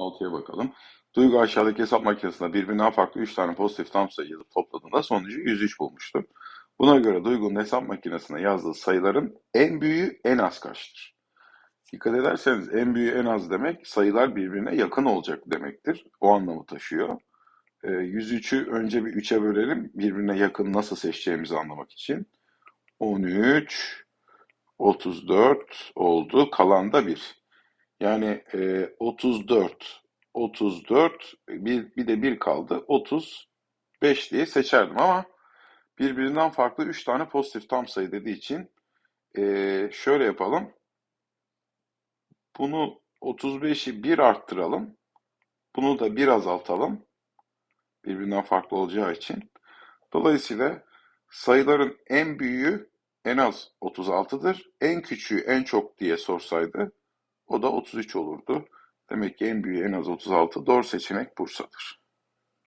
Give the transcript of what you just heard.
6'ya bakalım. Duygu aşağıdaki hesap makinesinde birbirinden farklı 3 tane pozitif tam sayı topladığında sonucu 103 bulmuştu. Buna göre Duygu'nun hesap makinesine yazdığı sayıların en büyüğü en az kaçtır? Dikkat ederseniz en büyüğü en az demek sayılar birbirine yakın olacak demektir. O anlamı taşıyor. Ee, 103'ü önce bir 3'e bölelim. Birbirine yakın nasıl seçeceğimizi anlamak için. 13, 34 oldu. Kalan da 1. Yani e, 34, 34, bir, bir de 1 kaldı. 35 diye seçerdim ama birbirinden farklı 3 tane pozitif tam sayı dediği için e, şöyle yapalım. Bunu 35'i 1 arttıralım. Bunu da 1 azaltalım. Birbirinden farklı olacağı için. Dolayısıyla sayıların en büyüğü en az 36'dır. En küçüğü en çok diye sorsaydı o da 33 olurdu. Demek ki en büyüğü en az 36. Doğru seçenek Bursa'dır.